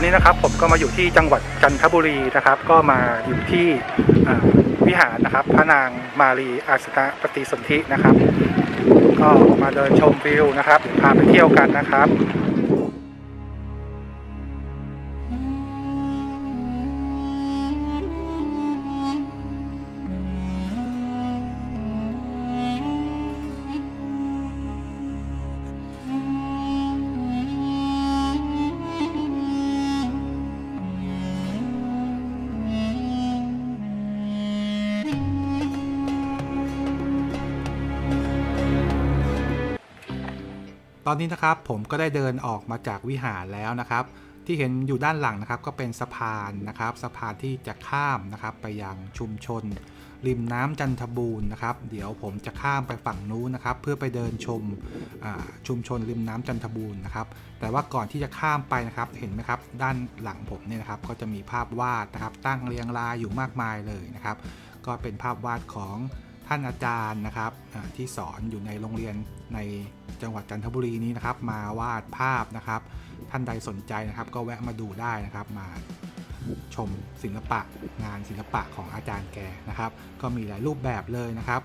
ตอนนี้นะครับผมก็มาอยู่ที่จังหวัดจันทบุรีนะครับ ก็มาอยู่ที่วิหารนะครับ พระนางมารีอาสนะปฏิสนธินะครับ ก็มาเดินชมวิวนะครับพาไปเที่ยวกันนะครับ อนนี้นะครับผมก็ได้เดินออกมาจากวิหารแล้วนะครับ ที่เห็นอยู่ด้านหลังนะครับก็เป็นสะพานนะครับสะพานที่จะข้ามนะครับไปยังชุมชน ริมน้ำจันทบูรณ์นะครับ เดี๋ยวผมจะข้ามไปฝั่งนู้นนะครับ เพื่อไปเดินชมชุมชนริมน้ำจันทบูรณ์นะครับ แต่ว่าก่อนที่จะข้ามไปนะครับเห็นไหมครับด้านหลังผมเนี่ยนะครับก็จะมีภาพวาดนะครับตั้งเรียงรายอยู่มากมายเลยนะครับ ก็เป็นภาพวาดของ ท่านอาจารย์นะครับที่สอนอยู่ในโรงเรียนในจังหวัดจันทบุรีนี้นะครับ มาวาดภาพนะครับ ท่านใดสนใจนะครับ ก็แวะมาดูได้นะครับมาชมศิลปะงานศิลปะของอาจารย์แกนะครับ ก็มีหลายรูปแบบเลยนะครับ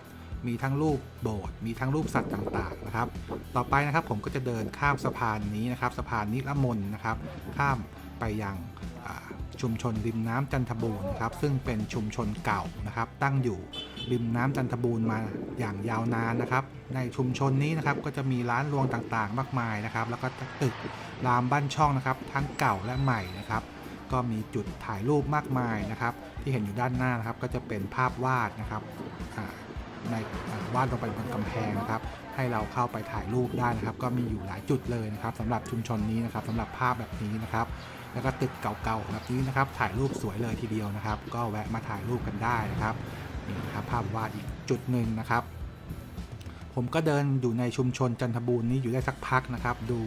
มีทั้งรูปโบสถ์มีทั้งรูปสัตว์ต่างๆนะครับ ต่อไปนะครับผมก็จะเดินข้ามสะพานนี้นะครับ สะพานนิรมนนะครับ ข้ามไปยังชุมชนริมน้ำจันทบูรณ์นะครับซึ่งเป็นชุมชนเก่านะครับ ตั้งอยู่ ริมน้ำจันทบูรณ์มาอย่างยาวนานนะครับ ในชุมชนนี้นะครับก็จะมีร้านรวงต่างๆ มากมายนะครับ แล้วก็ตึกรามบ้านช่องนะครับ ทั้งเก่าและใหม่นะครับ ก็มีจุดถ่ายรูปมากมายนะครับ ที่เห็นอยู่ด้านหน้านะครับ ก็จะเป็นภาพวาดนะครับในวาดลงไปบนกำแพงนะครับ ให้เราเข้าไปถ่ายรูปได้นะครับ ก็มีอยู่หลายจุดเลยนะครับสำหรับชุมชนนี้นะครับสำหรับภาพแบบนี้นะครับ แล้วก็ตึกเก่าๆแบบนี้นะครับ ถ่ายรูปสวยเลยทีเดียวนะครับ ก็แวะมาถ่ายรูปกันได้นะครับ นี่นะครับภาพวาดอีกจุดหนึ่งนะครับ ผมก็เดินอยู่ในชุมชนจันทบูรณ์นี้อยู่ได้สักพักนะครับ ดู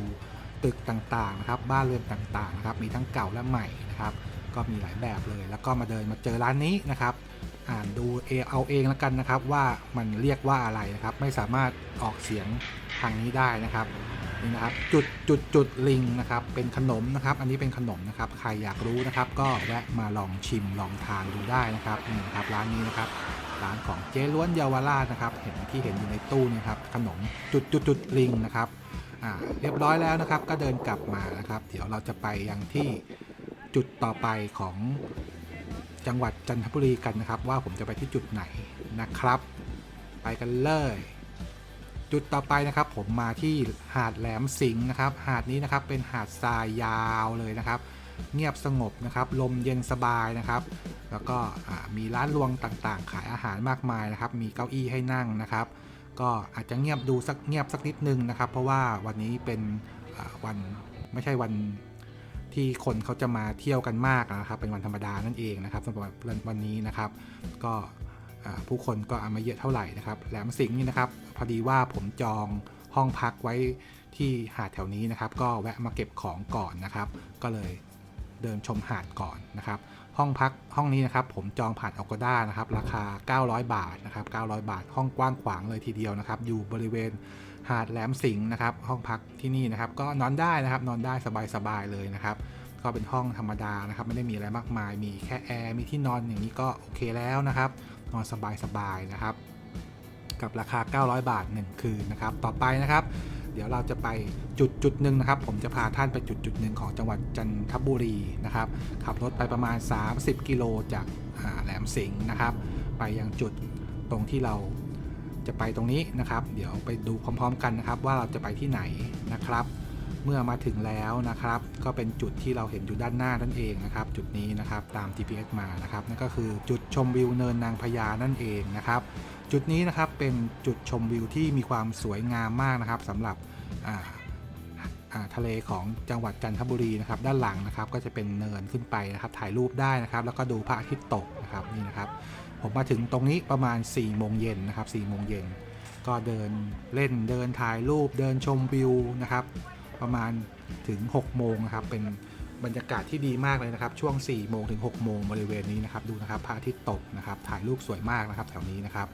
ตึกต่างๆนะครับ บ้านเรือนต่างๆนะครับ มีทั้งเก่าและใหม่นะครับ ก็มีหลายแบบเลย แล้วก็มาเดินมาเจอร้านนี้นะครับ อ่านดูเอเอาเองแล้วกันนะครับ ว่ามันเรียกว่าอะไรนะครับ ไม่สามารถออกเสียงทางนี้ได้นะครับ นี่นะครับจุดจุดจุดลิงนะครับเป็นขนมนะครับ อันนี้เป็นขนมนะครับใครอยากรู้นะครับ ก็แวะมาลองชิมลองทานดูได้นะครับนี่นะครับร้านนี้นะครับร้านของเจ๊ล้วนเยาวราชนะครับ เห็นที่เห็นอยู่ในตู้นี่ครับขนมจุดจุดจุดลิงนะครับอ่าเรียบร้อยแล้วนะครับ ก็เดินกลับมานะครับ เดี๋ยวเราจะไปยังที่จุดต่อไปของจังหวัดจันทบุรีกันนะครับ ว่าผมจะไปที่จุดไหนนะครับ ไปกันเลย จุดต่อไปนะครับผมมาที่หาดแหลมสิงห์นะครับ หาดนี้นะครับเป็นหาดทรายยาวเลยนะครับ เงียบสงบนะครับ ลมเย็นสบายนะครับ แล้วก็มีร้านรวงต่างๆ ขายอาหารมากมายนะครับ มีเก้าอี้ให้นั่งนะครับ ก็อาจจะเงียบดูสักเงียบสักนิดนึงนะครับ เพราะว่าวันนี้เป็นวันไม่ใช่วันที่คนเขาจะมาเที่ยวกันมากนะครับ เป็นวันธรรมดานั่นเองนะครับสำหรับวันนี้นะครับ ก็ ผู้คนก็เอามาเยอะเท่าไหร่นะครับแหลมสิงห์นี่นะครับพอดีว่าผมจองห้องพักไว้ที่หาดแถวนี้นะครับ ก็แวะมาเก็บของก่อนนะครับ ก็เลยเดินชมหาดก่อนนะครับ ห้องพักห้องนี้นะครับ ผมจองผ่านอ g ก d a นะครับ ราคา 900 บาทนะครับ 900 บาท ห้องกว้างขวางเลยทีเดียวนะครับ อยู่บริเวณหาดแหลมสิงห์นะครับ ห้องพักที่นี่นะครับ ก็นอนได้นะครับ นอนได้สบายๆเลยนะครับ ก็เป็นห้องธรรมดานะครับ ไม่ได้มีอะไรมากมาย มีแค่แอร์ มีที่นอนอย่างนี้ก็โอเคแล้วนะครับ นอนสบายๆนะครับ กับราคา 900 บาท 1 คืนนะครับ ต่อไปนะครับ เดี๋ยวเราจะไปจุดจุดหนึ่งนะครับ ผมจะพาท่านไปจุดจุดหนึ่งของจังหวัดจันทบุรีนะครับ ขับรถไปประมาณ 30 กิโลจากาแหลมสิงห์นะครับ ไปยังจุดตรงที่เราจะไปตรงนี้นะครับ เดี๋ยวไปดูพร้อม ๆ กันนะครับ ว่าเราจะไปที่ไหนนะครับ เมื่อมาถึงแล้วนะครับ ก็เป็นจุดที่เราเห็นอยู่ด้านหน้านั่นเองนะครับ จุดนี้นะครับตาม GPS มานะครับนั่นก็คือจุดชมวิวเนินนางพญานั่นเองนะครับ จุดนี้นะครับเป็นจุดชมวิวที่มีความสวยงามมากนะครับสำหรับทะเลของจังหวัดจันทบุรีนะครับด้านหลังนะครับก็จะเป็นเนินขึ้นไปนะครับถ่ายรูปได้นะครับ แล้วก็ดูพระอาทิตย์ตกนะครับนี่นะครับผมมาถึงตรงนี้ประมาณ4ี่โมงเย็นนะครับ4ี่โมงเย็นก็เดินเล่นเดินถ่ายรูปเดินชมวิวนะครับ ประมาณถึง 6 โมงนะครับ เป็นบรรยากาศที่ดีมากเลยนะครับ ช่วง 4 โมงถึง 6 โมงบริเวณนี้นะครับ ดูนะครับพระอาทิตย์ตกนะครับ ถ่ายรูปสวยมากนะครับ แถวนี้นะครับ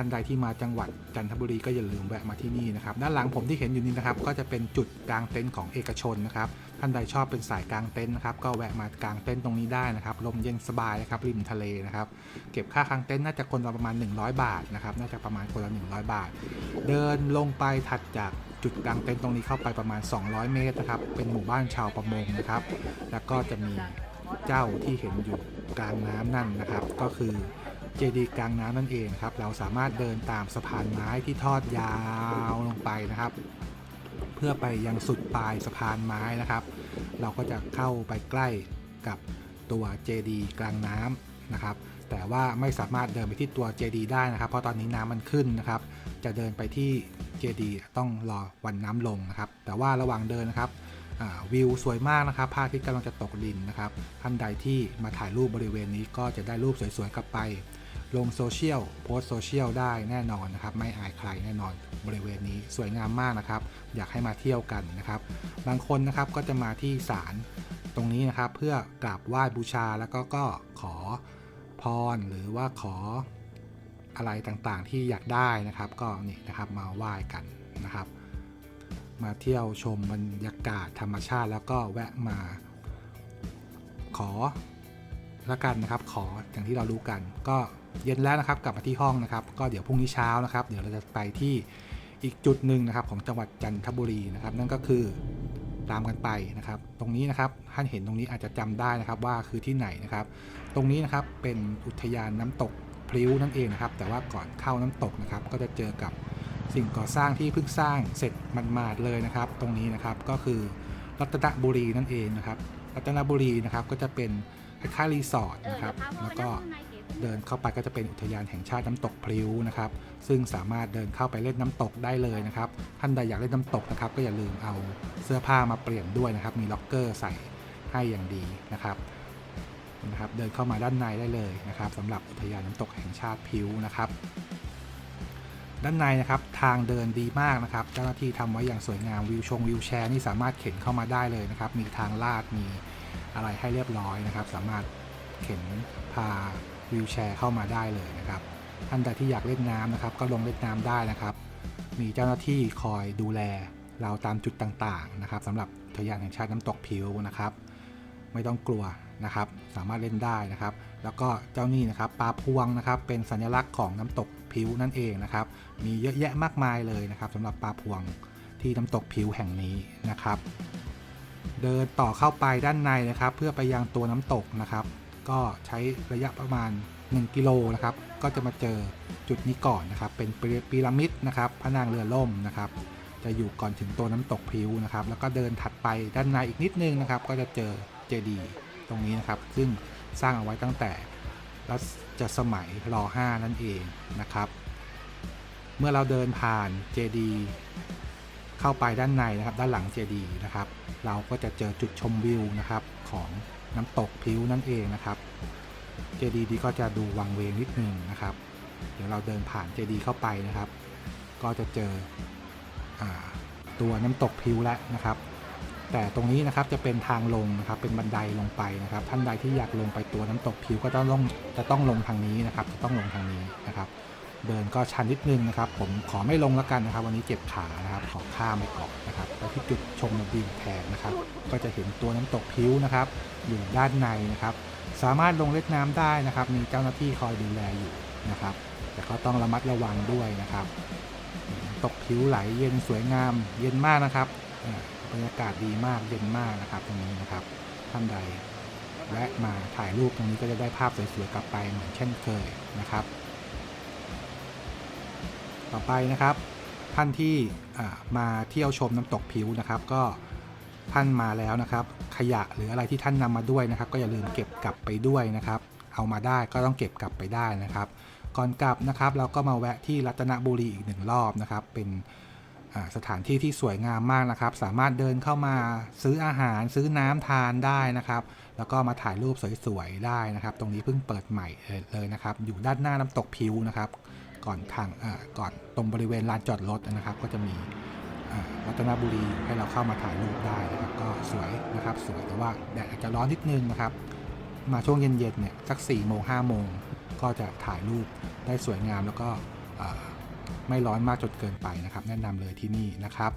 ท่านใดที่มาจังหวัดจันทบุรีก็อย่าลืมแวะมาที่นี่นะครับด้านหลังผมที่เห็นอยู่นี้นะครับก็จะเป็นจุดกลางเต็นท์ของเอกชนนะครับท่านใดชอบเป็นสายกลางเต็นท์นะครับก็แวะมากลางเต็นท์ตรงนี้ได้นะครับลมเย็นสบายนะครับริมทะเลนะครับเก็บค่ากลางเต็นท์น่าจะคนละประมาณ 100 บาทนะครับน่าจะประมาณคนละ 100 บาท เดินลงไปถัดจากจุดกลางเต็นท์ตรงนี้เข้าไปประมาณ 200 เมตรนะครับเป็นหมู่บ้านชาวประมงนะครับ แล้วก็จะมีเจ้าที่เห็นอยู่กลางน้ำนั่นนะครับ ก็คือ เจดีย์กลางน้ำนั่นเองนะครับ เราสามารถเดินตามสะพานไม้ที่ทอดยาวลงไปนะครับ เพื่อไปยังสุดปลายสะพานไม้นะครับ เราก็จะเข้าไปใกล้กับตัวเจดีย์กลางน้ำนะครับ แต่ว่าไม่สามารถเดินไปที่ตัวเจดีย์ได้นะครับ เพราะตอนนี้น้ำมันขึ้นนะครับ จะเดินไปที่เจดีย์ต้องรอวันน้ำลงนะครับ แต่ว่าระหว่างเดินนะครับวิวสวยมากนะครับพระอาทิตย์กำลังจะตกดินนะครับ ท่านใดที่มาถ่ายรูปบริเวณนี้ก็จะได้รูปสวยๆกลับไป ลงโซเชียลโพสโซเชียลได้แน่นอนนะครับ ไม่อายใครแน่นอนบริเวณนี้สวยงามมากนะครับ อยากให้มาเที่ยวกันนะครับ บางคนนะครับก็จะมาที่ศาลตรงนี้นะครับเพื่อกราบไหว้บูชาแล้วก็ก็ขอพรหรือว่าขออะไรต่างๆ ที่อยากได้นะครับ ก็นี่นะครับมาไหว้กันนะครับ มาเที่ยวชมบรรยากาศธรรมชาติแล้วก็แวะมาขอ ละกันนะครับ ขออย่างที่เรารู้กัน ก็เย็นแล้วนะครับกลับมาที่ห้องนะครับ ก็เดี๋ยวพรุ่งนี้เช้านะครับ เดี๋ยวเราจะไปที่อีกจุดหนึ่งนะครับของจังหวัดจันทบุรีนะครับ นั่นก็คือตามกันไปนะครับ ตรงนี้นะครับท่านเห็นตรงนี้อาจจะจำได้นะครับว่าคือที่ไหนนะครับ ตรงนี้นะครับเป็นอุทยานน้ำตกพลิ้วนั่นเองนะครับ แต่ว่าก่อนเข้าน้ำตกนะครับ ก็จะเจอกับสิ่งก่อสร้างที่เพิ่งสร้างเสร็จมันมาดเลยนะครับ ตรงนี้นะครับก็คือรัตนบุรีนั่นเองนะครับ รัตนบุรีนะครับก็จะเป็น คล้ายๆรีสอร์ทนะครับ แล้วก็เดินเข้าไปก็จะเป็นอุทยานแห่งชาติน้ำตกพลิ้วนะครับ ซึ่งสามารถเดินเข้าไปเล่นน้ำตกได้เลยนะครับ ท่านใดอยากเล่นน้ำตกนะครับ ก็อย่าลืมเอาเสื้อผ้ามาเปลี่ยนด้วยนะครับ มีล็อกเกอร์ใส่ให้อย่างดีนะครับนะครับ เดินเข้ามาด้านในได้เลยนะครับสำหรับอุทยานน้ำตกแห่งชาติพลิ้วนะครับ ด้านในนะครับทางเดินดีมากนะครับ เจ้าหน้าที่ทำไว้อย่างสวยงามวิวชงวิวแชร์นี่สามารถเข็นเข้ามาได้เลยนะครับ มีทางลาดมี อะไรให้เรียบร้อยนะครับ สามารถเข็นพาวิวแชร์เข้ามาได้เลยนะครับ ท่านใดที่อยากเล่นน้ำนะครับ ก็ลงเล่นน้ำได้นะครับ มีเจ้าหน้าที่คอยดูแลเราตามจุดต่างๆนะครับสำหรับอุทยานแห่งชาติน้ำตกผิวนะครับ ไม่ต้องกลัวนะครับ สามารถเล่นได้นะครับ แล้วก็เจ้านี่นะครับปลาพวงนะครับ เป็นสัญลักษณ์ของน้ำตกผิวนั่นเองนะครับ มีเยอะแยะมากมายเลยนะครับสำหรับปลาพวงที่น้ำตกผิวแห่งนี้นะครับ เดินต่อเข้าไปด้านในนะครับ เพื่อไปยังตัวน้ำตกนะครับ ก็ใช้ระยะประมาณ 1 กิโลนะครับ ก็จะมาเจอจุดนี้ก่อนนะครับ เป็นพีระมิดนะครับพระนางเรือล่มนะครับ จะอยู่ก่อนถึงตัวน้ำตกพิวนะครับ แล้วก็เดินถัดไปด้านในอีกนิดนึงนะครับ ก็จะเจอเจดีย์ตรงนี้นะครับ ซึ่งสร้างเอาไว้ตั้งแต่รัชสมัยร5นั่นเองนะครับ เมื่อเราเดินผ่านเจดีย์เข้าไปด้านในนะครับ ด้านหลังเจดีย์นะครับ เราก็จะเจอจุดชมวิวนะครับของน้ำตกพิวนั่นเองนะครับเจดีย์ดีก็จะดูวังเวงนิดนึงนะครับ เดี๋ยวเราเดินผ่านเจดีย์เข้าไปนะครับ ก็จะเจออตัวน้ำตกพิวแล้วนะครับ แต่ตรงนี้นะครับจะเป็นทางลงนะครับเป็นบันไดลงไปนะครับ ท่านใดที่อยากลงไปตัวน้ำตกพิวก็ต้องลงจะต้องลงทางนี้นะครับจะต้องลงทางนี้นะครับ เดินก็ชันนิดนึงนะครับ ผมขอไม่ลงแล้วกันนะครับ วันนี้เจ็บขานะครับ ขอข้ามไปก่อนนะครับไปที่จุดชมวิวแทนนะครับ ก็จะเห็นตัวน้ำตกพิวนะครับ อยู่ด้านในนะครับ สามารถลงเล่นน้ำได้นะครับ มีเจ้าหน้าที่คอยดูแลอยู่นะครับ แต่ก็ต้องระมัดระวังด้วยนะครับ ตกผิวไหลเย็นสวยงาม เย็นมากนะครับบรรยากาศดีมากเย็นมากนะครับ ตรงนี้นะครับท่านใดแวะมาถ่ายรูปตรงนี้ก็จะได้ภาพสวยๆกลับไปเหมือนเช่นเคยนะครับ ต่อไปนะครับ ท่านที่มาเที่ยวชมน้ำตกผิวนะครับ ก็ท่านมาแล้วนะครับ ขยะหรืออะไรที่ท่านนำมาด้วยนะครับ ก็อย่าลืมเก็บกลับไปด้วยนะครับ เอามาได้ก็ต้องเก็บกลับไปได้นะครับ ก่อนกลับนะครับ เราก็มาแวะที่รัตนบุรีอีกหนึ่งรอบนะครับ เป็นสถานที่ที่สวยงามมากนะครับ สามารถเดินเข้ามาซื้ออาหารซื้อน้ำทานได้นะครับ แล้วก็มาถ่ายรูปสวยๆได้นะครับ ตรงนี้เพิ่งเปิดใหม่เลยนะครับ อยู่ด้านหน้าน้ำตกพิวนะครับ ก่อนทางก่อนตรงบริเวณลานจอดรถนะครับ ก็จะมีวัฒนบุรีให้เราเข้ามาถ่ายรูปได้นะครับ ก็สวยนะครับสวยแต่ว่าแดดอาจจะร้อนนิดนึงนะครับ มาช่วงเย็นๆเนี่ยสัก4ี่โมงห้าโมงก็จะถ่ายรูปได้สวยงามแล้วก็ไม่ร้อนมากจนเกินไปนะครับ แนะนำเลยที่นี่นะครับ